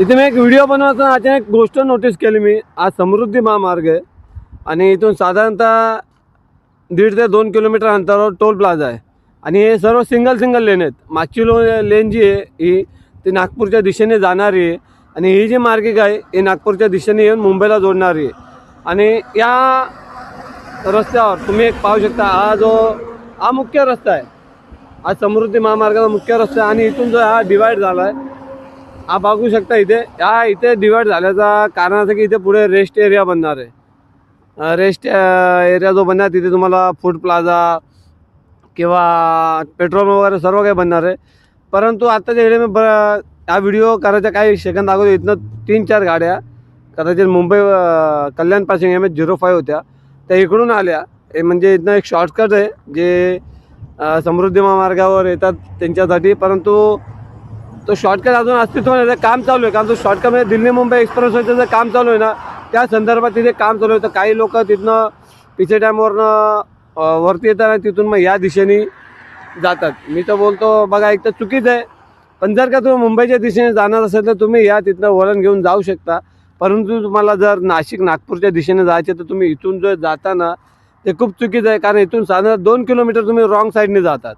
इथे मी एक व्हिडिओ बनवताना अचानक एक गोष्ट नोटीस केली मी. आज समृद्धी महामार्ग आहे. आणि इथून साधारणतः दीड ते दोन किलोमीटर अंतरावर टोल प्लाझा आहे. आणि हे सर्व सिंगल सिंगल लेन आहेत. मागची लो लेन जी आहे ही ती नागपूरच्या दिशेने जाणारी आहे. आणि ही जी मार्गिका आहे ही नागपूरच्या दिशेने येऊन मुंबईला जोडणारी आहे. आणि या रस्त्यावर तुम्ही एक पाहू शकता हा जो हा मुख्य रस्ता आहे. हा समृद्धी महामार्गाचा मुख्य रस्ता आहे. आणि इथून जो हा डिवाईड झाला आहे हा बघू शकता इथे. हा इथे डिवाईड झाल्याचा कारण असं की इथे पुढे रेस्ट एरिया बनणार आहे. रेस्ट एरिया जो बनणार तिथे तुम्हाला फूड प्लाझा किंवा पेट्रोल वगैरे सर्व काही बनणार आहे. परंतु आत्ताच्या वेळी मी ब हा व्हिडिओ करायच्या काही सेकंद अगोदर इथनं तीन चार गाड्या कदाचित Mumbai Kalyan passing M H zero five होत्या. त्या इकडून आल्या. हे म्हणजे इथनं एक शॉर्टकट आहे जे समृद्धी महामार्गावर येतात त्यांच्यासाठी. परंतु तो शॉर्टकट अजून अस्तित्व नाही काम चालू आहे. कारण तो शॉर्टकट म्हणजे दिल्ली मुंबई एक्सप्रेसवेचं जे काम चालू आहे ना त्या संदर्भात तिथे काम चालू आहे. तर काही लोक तिथनं पिचे डॅमवरनं वरती येतात तिथून मग या दिशेने जातात. मी तर बोलतो बघा एक तर चुकीच आहे. पण जर का तुम्ही मुंबईच्या दिशेने जाणार असेल तर तुम्ही या तिथनं वळण घेऊन जाऊ शकता. परंतु तुम्हाला जर नाशिक नागपूरच्या दिशेने जायचे तर तुम्ही इथून जो जाताना ते खूप चुकीचं आहे. कारण इथून साधारण दोन किलोमीटर तुम्ही रॉंग साईडने जातात.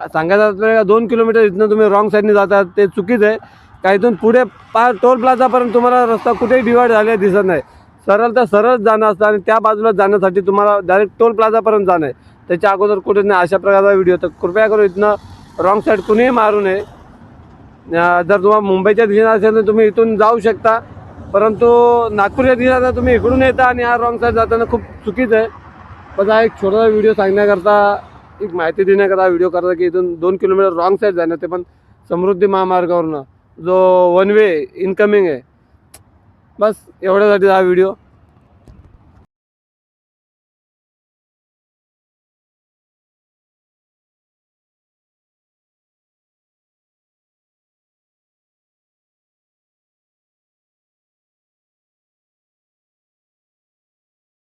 सांगायचं आपल्याला का दोन किलोमीटर इथनं तुम्ही रॉंग साईडने जातात ते चुकीचं आहे. का इथून पुढे पार टोल प्लाझापर्यंत तुम्हाला रस्ता कुठेही डिवाईड झालेला दिसत नाही. सरळ तर सरळ जाणं असतं आणि त्या बाजूला जाण्यासाठी तुम्हाला डायरेक्ट टोल प्लाझापर्यंत जाणं आहे. त्याच्या अगोदर कुठे नाही. अशा प्रकारचा व्हिडिओ तर कृपया करून इथनं रॉंग साईड कुणीही मारू नये. जर तुम्हाला मुंबईच्या दिशेनं असेल तर तुम्ही इथून जाऊ शकता. परंतु नागपूरच्या दिशेनं तुम्ही इकडून येता आणि हा रॉंग साईड जाताना खूप चुकीचं आहे. पण हा एक छोटासा व्हिडिओ सांगण्याकरता एक माहिती देण्याकरता व्हिडिओ करता की इथून दोन किलोमीटर रॉंग साईड जाणं ते पण समृद्धी महामार्गावरनं. जो वन वे इनकमिंग आहे. बस एवढ्यासाठी हा व्हिडिओ